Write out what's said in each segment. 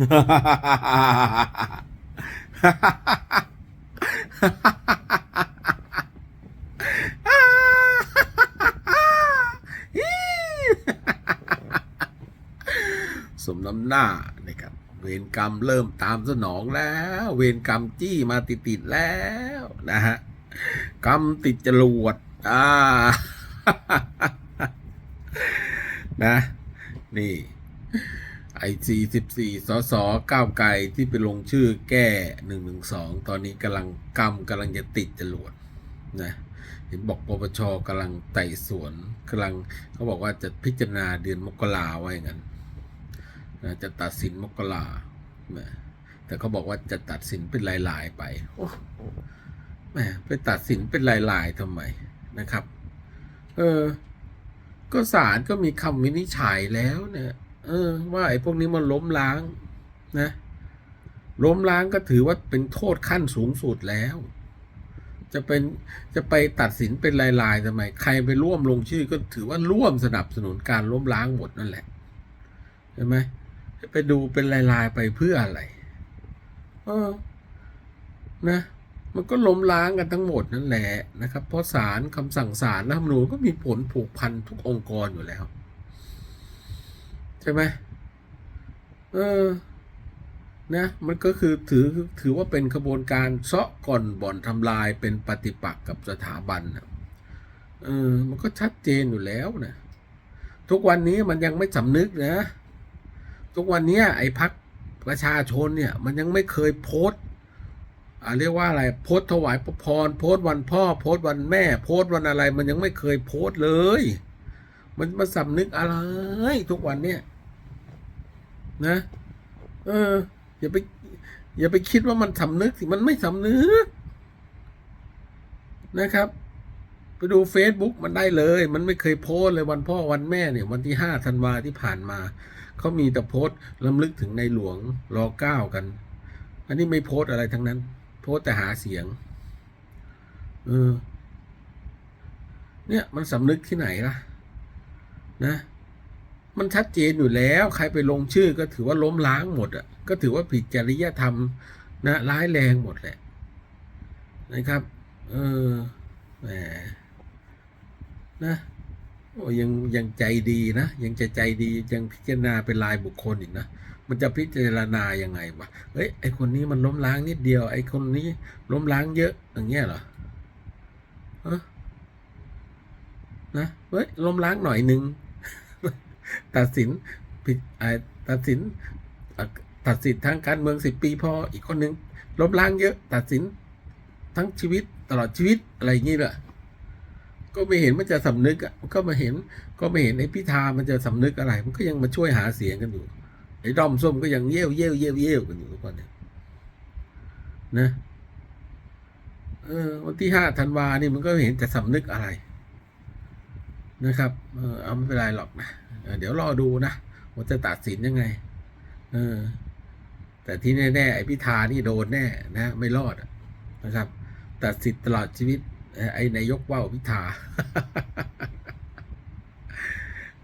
สมน้ำหน้านะครับ เวรกรรมเริ่มตามสนองแล้ว เวรกรรมจี้มาติดๆแล้วนะฮะกรรมติดจรวดอ่านะ นี่ ไอซีสิบสี่สสก้าวไกลที่ไปลงชื่อแก้หนึ่งหนึ่งสองตอนนี้กำลังกรรมกำลังจะติดจรวดนะเห็นบอกปปชกำลังไต่สวนกำลังเขาบอกว่าจะพิจารณาเดือนมกราไว้งั้นนะจะตัดสินมกรานะแต่เขาบอกว่าจะตัดสินเป็นลายๆไปโอ้แหมไปตัดสินเป็นลายๆทำไมนะครับ เออ ก็ศาลก็มีคำวินิจฉัยแล้วเนี่ย เออ ว่าไอ้พวกนี้มันล้มล้างนะ ล้มล้างก็ถือว่าเป็นโทษขั้นสูงสุดแล้ว จะเป็นจะไปตัดสินเป็นลายๆทำไมใครไปร่วมลงชื่อก็ถือว่าร่วมสนับสนุนการล้มล้างหมดนั่นแหละใช่ไหมไปดูเป็นลายๆไปเพื่ออะไรเออนะ มันก็ล้มล้างกันทั้งหมดนั่นแหละนะครับ เพราะศาลคำสั่งศาลรัฐธรรมนูญก็มีผลผูกพันทุกองค์กรอยู่แล้ว ใช่ไหมเออนะมันก็คือถือถือว่าเป็นขบวนการเซาะก่อนบ่อนทำลายเป็นปฏิปักษ์กับสถาบันนะเออมันก็ชัดเจนอยู่แล้วนะทุกวันนี้มันยังไม่สำนึกนะ ทุกวันนี้ไอ้พักประชาชนเนี่ย มันยังไม่เคยโพสอ่าเรียกว่าอะไรโพสถวายพรโพสวันพ่อ โพสวันแม่ โพสวันอะไร มันยังไม่เคยโพสเลย มันมาสำนึกอะไรทุกวันเนี่ย นะ เออ อย่าไป อย่าไปคิดว่ามันสำนึกสิมันไม่สำนึกนะครับ ไปดู Facebook มันได้เลย มันไม่เคยโพสเลยวันพ่อวันแม่เนี่ย วันที่ห้าธันวาที่ผ่านมา เขามีแต่โพสต์ลำลึกถึงในหลวงรอเก้ากัน อันนี้ไม่โพสอะไรทั้งนั้น โพสแต่หาเสียง เออ เนี่ยมันสำนึกที่ไหนล่ะ นะ มันชัดเจนอยู่แล้ว ใครไปลงชื่อก็ถือว่าล้มล้างหมดอะก็ถือว่าผิดจริยธรรมนะร้ายแรงหมดแหละนะครับ เออแหมนะโอ้ยังยังใจดีนะ ยังใจใจดียังพิจารณาเป็นรายบุคคลอีกนะมันจะพิจารณายังไงวะเฮ้ยไอคนนี้มันล้มล้างนิดเดียว ไอคนนี้ล้มล้างเยอะอย่างเงี้ยเหรอฮะนะเฮ้ยล้มล้างหน่อยหนึ่ง ตัดสินผิดอ่าตัดสินตัดสินทางการเมืองสิบปีพออีกคนหนึ่งล้มล้างเยอะ ตัดสินทั้งชีวิตตลอดชีวิตอะไรอย่างนี้แหละก็ไม่เห็นมันจะสำนึกอะก็มาเห็นก็ไม่เห็นไอ้พิธามันจะสำนึกอะไร มันก็ยังมาช่วยหาเสียงกันอยู่ไอ้ด้อมส้มก็ยังเยี่ยวเยี่ยวเยี่ยวเยี่ยวกันอยู่ทุกวันเนี่ยนะเออวันที่ห้าธันวานี่มันก็เห็นจะสำนึกอะไร นะครับเออเอาไม่เป็นไรหรอกนะเเดี๋ยวรอดูนะว่าจะตัดสินยังไง เออ แต่ที่แน่ๆไอ้พิธานี่โดนแน่นะ ไม่รอดนะครับ ตัดสิทธิ์ตลอดชีวิต ไอ้นายกว่าวพิธา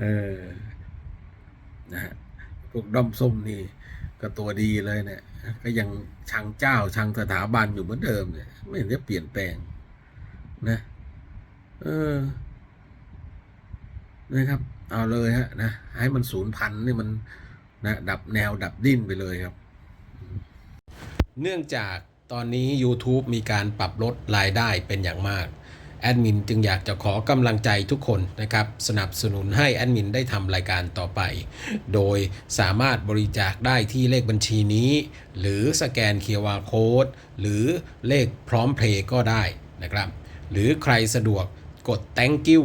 เออนะฮะพวกด้อมส้มนี่ก็ตัวดีเลยเนี่ยก็ยังชังเจ้าชังสถาบันอยู่เหมือนเดิมเนี่ย ไม่เห็นจะเปลี่ยนแปลง นะ เออ นะครับ เอาเลยฮะนะให้มันศูนย์พันนี่มันนะดับแนวดับดิ้นไปเลยครับ เนื่องจากตอนนี้ YouTube มีการปรับลดรายได้เป็นอย่างมากแอดมินจึงอยากจะขอกำลังใจทุกคนนะครับ สนับสนุนให้แอดมินได้ทำรายการต่อไป โดยสามารถบริจาคได้ที่เลขบัญชีนี้ หรือสแกน QR Code หรือเลขพร้อมเพลย์ก็ได้นะครับ หรือใครสะดวกกด thank you